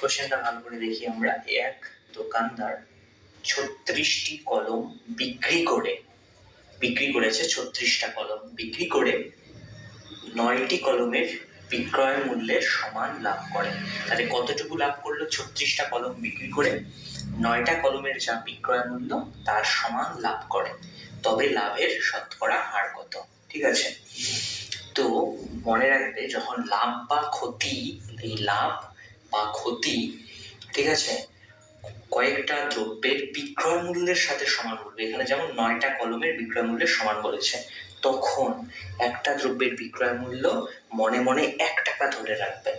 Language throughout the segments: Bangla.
কোশ্চেনটা ভালো করে দেখি আমরা। এক দোকানদার ছত্রিশটি কলম বিক্রি করে, বিক্রি করেছে ছত্রিশটা কলম। বিক্রি করে নয়টি কলমের বিক্রয় মূল্যের সমান লাভ করে। তাহলে কতটুকু লাভ করল ছত্রিশটা কলম বিক্রি করে? নয়টা কলমের যা বিক্রয় মূল্য, তার সমান লাভ করে। তবে লাভের শতকরা হার কত? ঠিক আছে? তো মনে রাখবে, যখন লাভ বা ক্ষতি, এই লাভ বা ক্ষতি, ঠিক আছে? কয়েকটা দ্রব্যের বিক্রয় মূল্যের সাথে সমান বলবে এখানে যেমন নয়টা কলমের বিক্রয় মূল্যের সমান বলেছে, তখন একটা দ্রব্যের বিক্রয় মূল্য মনে মনে এক টাকা ধরে রাখবে।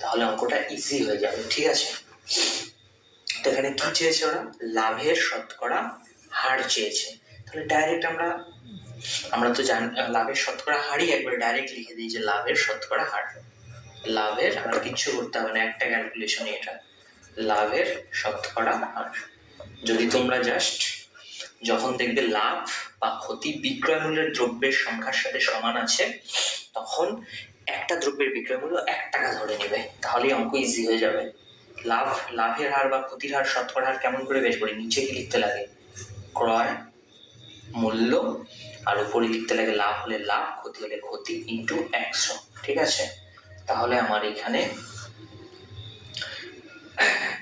তাহলে অঙ্কটা ইজি হয়ে যাবে, ঠিক আছে? তো এখানে কি চেয়েছে ওরা? লাভের শতকরা হার চেয়েছে। তাহলে ডাইরেক্ট আমরা আমরা তো জানি, লাভের শতকরা হারই একবার ডাইরেক্ট লিখে দিই যে লাভের শতকরা হার। লাভের আর কিচ্ছু করতে হবে না, একটা ক্যালকুলেশন এটা। লাভের শতকরা হার যদি তোমরা জাস্ট যখন দেখবে লাভ বা ক্ষতি বিক্রয় মূল্যের দ্রব্যের সংখ্যার সাথে সমান আছে, তখন একটা দ্রব্যের বিক্রয় মূল্য এক টাকা ধরে নেবে, তাহলেই অঙ্ক ইজি হয়ে যাবে। লাভ, লাভের হার বা ক্ষতির হার শতকরা হার কেমন করে বের করি? নিচে কি লিখতে লাগে? ক্রয় মূল্য, আর উপরে লিখতে লাগে লাভ হলে লাভ, ক্ষতি হলে ক্ষতি ইন্টু একশো, ঠিক আছে? তাহলে আমার এখানে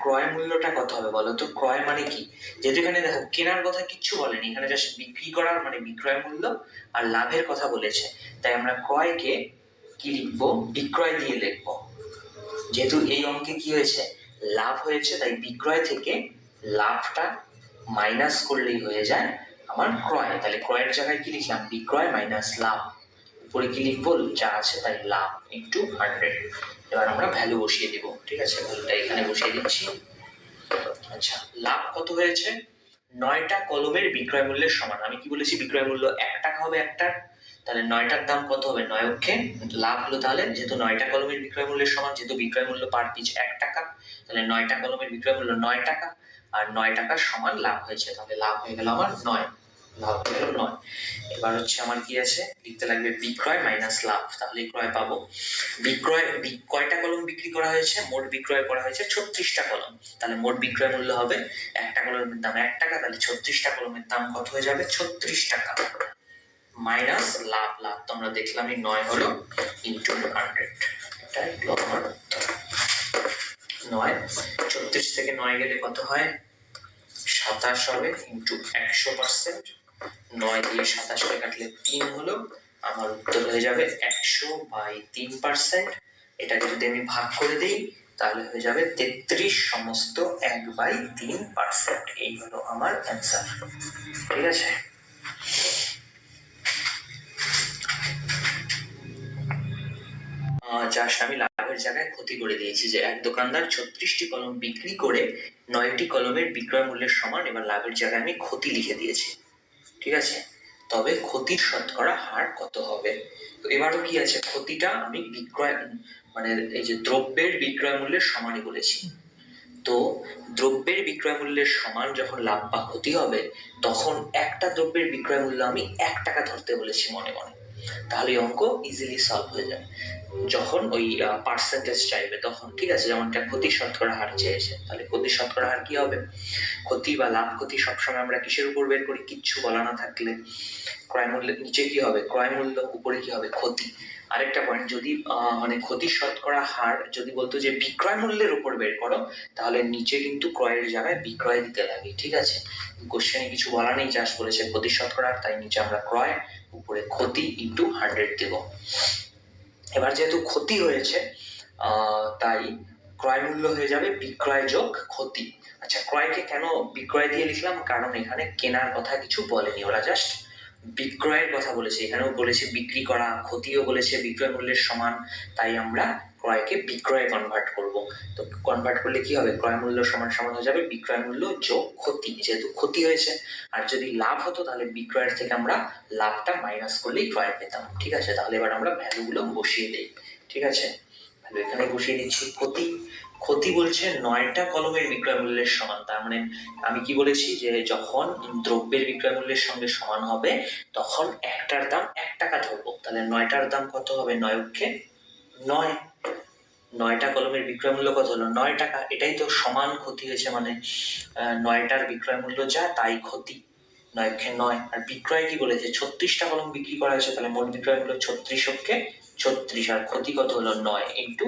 ক্রয় মূল্যটা কত হবে বলো তো? ক্রয় মানে কি? যেহেতু এখানে দেখো, কেনার কথা কিচ্ছু বলেনি। এখানে জাস্ট বিক্রি করার মানে বিক্রয় মূল্য আর লাভের কথা বলেছে। তাই আমরা ক্রয়কে কি লিখব? বিক্রয় দিয়ে লিখব। যেহেতু এই অঙ্কে কি হয়েছে? লাভ হয়েছে, তাই বিক্রয় থেকে লাভটা মাইনাস করলেই হয়ে যায় আমার ক্রয়। তাহলে ক্রয়ের জায়গায় কি লিখলাম? বিক্রয় মাইনাস লাভ। লিখব? যা আছে তাই লাভ ইন্টু হান্ড্রেড এবার আমরা ভ্যালু বসিয়ে দিব, ঠিক আছে? ভ্যালুটা এখানে বসিয়ে দিচ্ছি। আচ্ছা লাভ কত হয়েছে? নয়টা কলমের বিক্রয় মূল্যের সমান। আমি কি বলেছি বিক্রয় মূল্য? এক টাকা হবে একটার তাহলে নয়টার দাম কত হবে? নয় অক্ষে। লাভ হলো তাহলে, যেহেতু নয়টা কলমের বিক্রয় মূল্যের সমান, যেহেতু বিক্রয় মূল্য পার পিস এক টাকা, তাহলে নয়টা কলমের বিক্রয় মূল্য নয় টাকা, আর নয় টাকার সমান লাভ হয়েছে। তাহলে লাভ হয়ে গেল আমার নয়। হয়ে নয়। এবার হচ্ছে আমার কি আছে? লিখতে লাগবে বিক্রয় মাইনাস লাভ। তাহলে ক্রয় পাবো। বিক্রয় কয়টা কলম বিক্রি করা হয়েছে? মোট বিক্রয় করা হয়েছে ছত্রিশটা কলম। তাহলে মোট বিক্রয় মূল্য হবে একটা কলমের দাম এক টাকা, তাহলে ছত্রিশটা কলমের দাম কত হয়ে যাবে? ছত্রিশ টাকা। মাইনাস লাভ লাভ তো আমরা দেখলামই নয় হলো ইন্টু হান্ড্রেড নয়, ছত্রিশ থেকে নয় গেলে কত হয়? সাতাশ হবে ইন্টু একশো পার্সেন্ট নয় দিয়ে সাতাশকে কাটলে তিন হলো, আমার উত্তর হয়ে যাবে একশো বাই তিন পার্সেন্ট এটাকে যদি আমি ভাগ করে দিই, তাহলে হয়ে যাবে তেত্রিশ সমস্ত এক বাই তিন পার্সেন্ট এই হলো আমার অ্যান্সার ঠিক আছে? জাস্ট আমি লাভের জায়গায় ক্ষতি করে দিয়েছি যে এক দোকানদার ছত্রিশটি কলম বিক্রি করে নয়টি কলমের বিক্রয় মূল্যের সমান, এবার লাভের জায়গায় আমি ক্ষতি লিখে দিয়েছি। ঠিক আছে? তবে ক্ষতির শতকরা হার কত হবে? তো এবারও কি আছে? ক্ষতিটা আমি বিক্রয় মানে এই যে দ্রব্যের বিক্রয় মূল্যের সমানই বলেছি। তো দ্রব্যের বিক্রয় মূল্যের সমান যখন লাভ বা ক্ষতি হবে, তখন একটা দ্রব্যের বিক্রয় মূল্য আমি এক টাকা ধরতে বলেছি মনে মনে। তাহলে অঙ্ক ইজিলি সলভ হয়ে যাবে। যখন ওই পার্সেন্টেজ চাইবে তখন, ঠিক আছে, যেমনটা ক্ষতি শতকরা হার চেয়েছে, তাহলে ক্ষতি শতকরা হার কি হবে? ক্ষতি বা লাভ ক্ষতি সবসময় আমরা কিসের উপর বের করি? কিচ্ছু বলা না থাকলে। ক্রয় মূল্যের নিচে কি হবে? ক্রয় মূল্য উপরে কি হবে? ক্ষতি। আরেকটা পয়েন্ট যদি মানে ক্ষতি শতকরা হার যদি বলতো যে বিক্রয় মূল্যের উপর বের করো, তাহলে নিচে কিন্তু ক্রয়ের জায়গায় বিক্রয় দিতে লাগে, ঠিক আছে? কোশ্চেনে কিছু বলা নেই চাষ বলেছে ক্ষতি শতকরা তাই নিচে আমরা ক্রয় উপরে ক্ষতি ইন্টু হান্ড্রেড দেব। এবার যেহেতু ক্ষতি হয়েছে তাই ক্রয় মূল্য হয়ে যাবে বিক্রয় যোগ ক্ষতি। আচ্ছা ক্রয়কে কেন বিক্রয় দিয়ে লিখলাম? কারণ এখানে কেনার কথা কিছু বলেনি, ওরা জাস্ট বিক্রয়ের কথা বলেছে। এখানেও বলেছে বিক্রি করা, ক্ষতিও বলেছে, বিক্রয় মূল্যের সমান। তাই আমরা ক্রয়কে বিক্রয়ে কনভার্ট করব। তো কনভার্ট করলে কি হবে? ক্রয় মূল্য সমান সমান হয়ে যাবে, বিক্রয় মূল্য যোগ ক্ষতি। যেহেতু ক্ষতি হয়েছে, আর যদি লাভ হতো, তাহলে বিক্রয়ের থেকে আমরা লাভটা মাইনাস করলেই ক্রয় পেতাম। ঠিক আছে? তাহলে এবার আমরা ভ্যালুগুলো বসিয়ে দিই। ঠিক আছে? এখানে বসিয়ে দিচ্ছি। ক্ষতি ক্ষতি বলছে নয়টা কলমের বিক্রয় মূল্যের সমান। তার মানে আমি কি বলেছি যে যখন দ্রব্যের বিক্রয় মূল্যের সঙ্গে সমান হবে, তখন একটার দাম এক টাকা ধরবো। তাহলে নয়টার দাম কত হবে নয় অক্ষে? নয়। নয়টা কলমের বিক্রয় মূল্য কত হলো? নয় টাকা। এটাই তো সমান ক্ষতি হয়েছে মানে নয়টার বিক্রয় মূল্য যা, তাই ক্ষতি। নয় নয়। আর বিক্রয় কি বলেছে ছত্রিশটা কলম বিক্রি করা হয়েছে, তাহলে মোট বিক্রয় মূল্য ছত্রিশ অক্ষে ছত্রিশ, আর ক্ষতি কত হলো নয় ইন্টু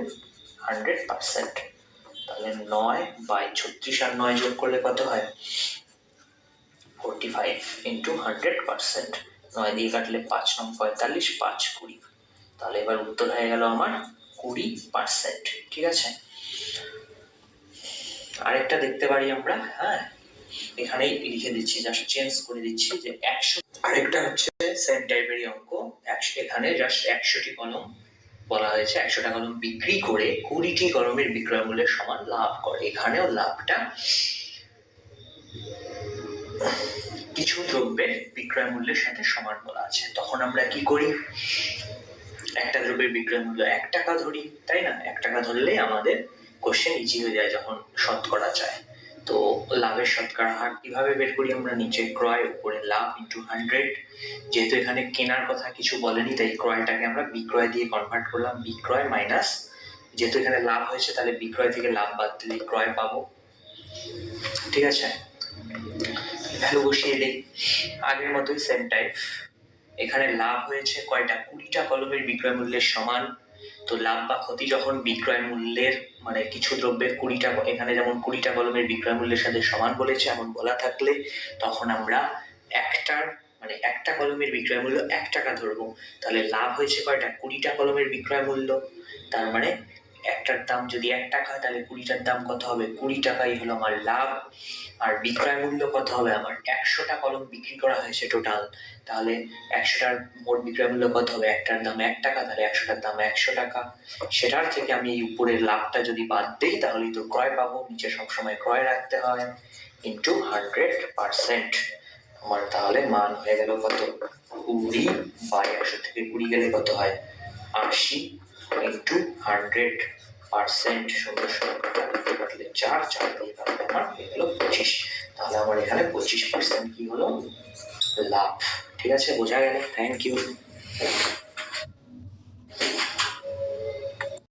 হান্ড্রেড পার্সেন্ট তাহলে নয় বাই ছত্রিশ আর নয় যোগ করলে কত হয়? Forty five into hundred percent নয় দিয়ে কাটলে পাঁচ, নং পঁয়তাল্লিশ, পাঁচ কুড়ি। তাহলে এবার উত্তর হয়ে গেল আমার কুড়ি পার্সেন্ট ঠিক আছে? আরেকটা দেখতে পারি আমরা হ্যাঁ? এখানেই লিখে দিচ্ছি জাস্ট চেঞ্জ করে দিচ্ছি যে একশো আরেকটা হচ্ছে সেম টাইপেরই অঙ্ক। এখানে জাস্ট একশোটি কলম বলা হয়েছে। একশোটা কলম বিক্রি করে কুড়িটি কলমের বিক্রয় মূল্যের সমান লাভ করে। এখানেও লাভটা কিছু দ্রব্যের বিক্রয় মূল্যের সাথে সমান বলা আছে। তখন আমরা কি করি? একটা দ্রব্যের বিক্রয় মূল্য এক টাকা ধরি, তাই না? এক টাকা ধরলেই আমাদের কোশ্চেন ইজি হয়ে যায় যখন শতকরা চায়। তো লাভের শতকরা হার কীভাবে বের করি আমরা নিচে? ক্রয় উপরে লাভ ইন্টু হান্ড্রেড যেহেতু এখানে কেনার কথা কিছু বলেনি, তাই ক্রয়টাকে আমরা বিক্রয় দিয়ে কনভার্ট করলাম। বিক্রয় মাইনাস যেহেতু এখানে লাভ হয়েছে, তাহলে বিক্রয় থেকে লাভ বাদ দিলে ক্রয় পাবো। ঠিক আছে? ভ্যালু বসিয়ে দিই। আগের মতোই সেম টাইপ এখানে লাভ হয়েছে কয়টা? কুড়িটা কলমের বিক্রয় মূল্যের সমান। তো লাভ বা ক্ষতি যখন বিক্রয় মূল্যের মানে কিছু দ্রব্যের কুড়িটা এখানে যেমন কুড়িটা কলমের বিক্রয় মূল্যের সাথে সমান বলেছে, এমন বলা থাকলে তখন আমরা একটার মানে একটা কলমের বিক্রয় মূল্য এক টাকা ধরবো। তাহলে লাভ হয়েছে কয়টা? কুড়িটা কলমের বিক্রয় মূল্য। তার মানে একটার দাম যদি এক টাকা হয়, তাহলে কুড়িটার দাম কত হবে? কুড়ি টাকাই হলো আমার লাভ। আর বিক্রয় মূল্য কত হবে? আমার একশোটা কলম বিক্রি করা হয়েছে টোটাল তাহলে একশোটার মোট বিক্রয় মূল্য কত হবে? একটার দাম এক টাকা, তাহলে একশোটার দাম একশো টাকা। সেটার থেকে আমি এই উপরের লাভটা যদি বাদ দিই, তাহলেই তো ক্রয় পাবো। নিচে সবসময় ক্রয় রাখতে হয়। ইন্টু হান্ড্রেড পার্সেন্ট আমার তাহলে মান হয়ে গেল কত? কুড়ি। বাই একশো থেকে কুড়ি গেলে কত হয়? আশি। ইন্টু হান্ড্রেড পার্সেন্ট সুন্দর সংখ্যাটা লিখতে পারলে চার চার দিয়ে কাটলে আমার হয়ে গেল পঁচিশ। তাহলে আমার এখানে পঁচিশ পার্সেন্ট কি হলো? লাভ। ঠিক আছে? বোঝা গেল? Thank you